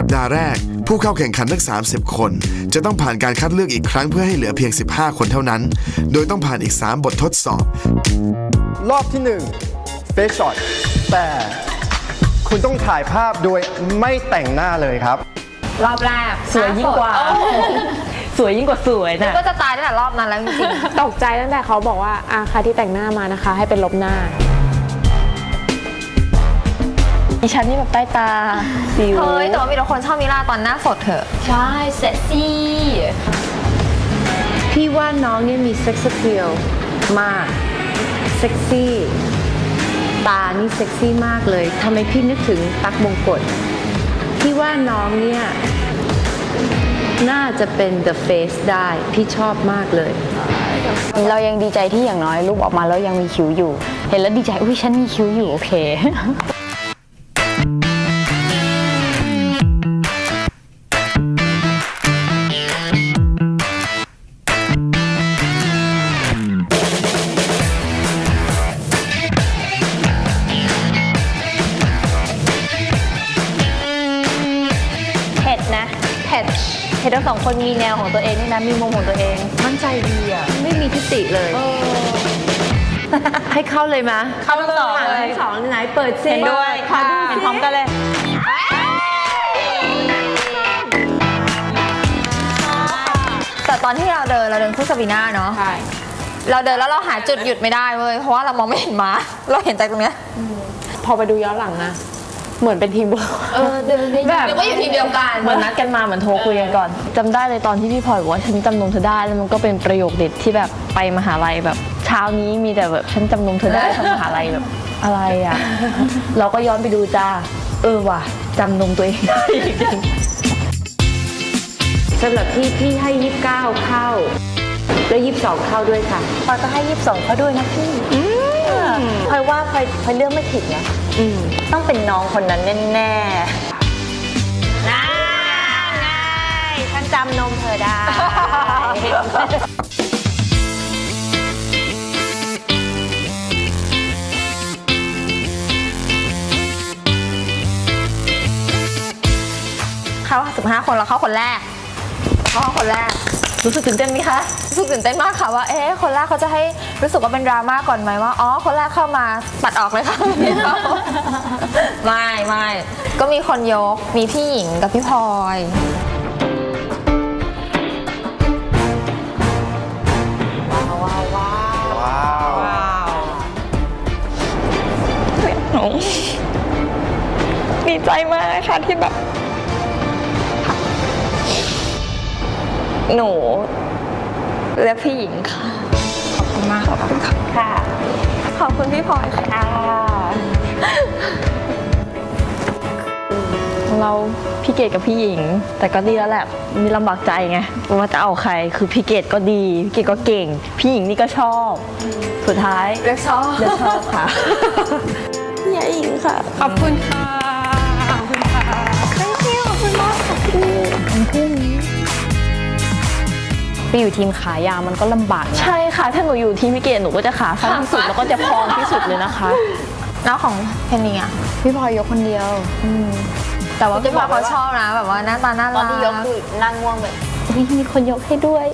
สัปดาห์แรก ผู้เข้าแข่งขันทั้ง 30 คน จะต้องผ่านการคัดเลือกอีกครั้งเพื่อให้เหลือเพียง 15 คนเท่านั้น โดยต้องผ่านอีก 3 บททดสอบ รอบที่1เฟ e ช็อตแต่คุณต้องถ่ายภาพโดยไม่แต่งหน้าเลยครับ รอบแรกสวยยิ่งกว่า สวยยิ่งกว่าสวยนึกน่ะว่าจะตายตั้งแต่รอบนั้นแล้วจริงตกใจตั้งแต่เขาบอกว่าอาใครที่แต่งหน้ามานะคะ ให้เป็นลบหน้า ดิฉันนี่แบบใต้ตาสิวๆเฮ้ยแต่ว่ามีแต่คนชอบมิลาตอนหน้าสดเถอะ ใช่เซ็กซี่พี่ว่าน้องเนี่ยมีเซ็กซ์เพียลมากเซ็กซี่ ตานี่เซ็กซี่มากเลยทำไมพี่นึกถึงตั๊กมงกฎพี่ว่าน้องเนี่ย น่าจะเป็น The Face ได้ พี่ชอบมากเลย เรายังดีใจที่อย่างน้อยรูปออกมาแล้วยังมีคิ้วอยู่ เห็นแล้วดีใจอุ้ยฉันมีคิ้วอยู่โอเค เผ็ดทั้งสองคนมีแนวของตัวเองด้วยนะมีมุมของตัวเอง มั่นใจดีอะไม่มีทิฏฐิเลย ให้เข้าเลยมะเข้าทั้งสองเลย ทั้งสองไหนเปิดซิเห็นด้วยขอค่ะดูเห็นสิพร้อมกันเลย แต่ตอนที่เราเดินเราเดินคู่ซาบีน่าเนาะ ใช่ เราเดินแล้วเราหาจุดหยุดไม่ได้เว้ย เพราะว่าเรามองไม่เห็นม้า เราเห็นจากตรงเนี้ย พอไปดูย้อนหลังนะ เหมือนเป็นทีมเวิร์ก เออเดินแบบแบบก็อยู่ทีมเดียวกันเหมือนนัดกันมาเหมือนโทรคุยกันก่อนจำได้เลยตอนที่พี่พลอยบอกว่าฉันจำนงเธอได้แล้วมันก็เป็นประโยคเด็ดที่แบบไปมหาลัยแบบ เช้านี้มีแต่แบบฉันจำนงเธอได้ทำมหาลัยแบบอะไรอะ เราก็ย้อนไปดูจ้าเออว่ะจำนงตัวเองได้จริง สำหรับพี่พี่ให้ยี่สิบเก้าเข้า แล้วยี่สิบสองเข้าด้วยค่ะพลอยก็ให้ยี่สิบสองเขาด้วยนะพี่ พลอยว่าพลอยพลอยเลือกไม่ผิดนะต้องเป็นน้องคนนั้นแน่ๆน่าง่ายฉันจำนมเธอได้ เขาสิบห้าคนเราเข้าคนแรกเขาเข้าคนแรก รู้สึกตื่นเต้นไหมคะรู้สึกตื่นเต้นมากค่ะว่า เอ๊ะคนแรกเขาจะให้รู้สึกว่าเป็นดราม่าก่อนไหมว่า อ๋อ คนแรกเข้ามาตัดออกเลยค่ะ ไม่ไม่ก็มีคนยก มีพี่หญิงกับพี่พลอยหนูดีใจมากค่ะที่แบบ หนู และพี่หญิงค่ะ ขอบคุณมากขอบคุณค่ะ ขอบคุณพี่พลอยค่ะ เราพี่เกดกับพี่หญิง แต่ก็ดีแล้วแหละ มีลำบากใจไงว่าจะเอาใคร คือพี่เกดก็ดี พี่เกดก็เก่ง พี่หญิงนี่ก็ชอบ สุดท้ายเลือกชอบเลือกชอบค่ะ พี่หญิงค่ะ ขอบคุณค่ะ ไปอยู่ทีมขายาวมันก็ลำบากนะ ใช่ค่ะ ถ้าหนูอยู่ทีมพี่เกดหนูก็จะขาสั้นที่สุดแล้วก็จะพองที่สุดเลยนะคะ แล้วของเพนนีอะพี่พลอยยกคนเดียว แต่ว่าจะพี่บบออกกเขาว่าชอบนะ แบบว่าหน้าตาน่าตอรันกที่ยกคือนั่งง่วงแบบอุ๊ยมีคนยกให้ด้วย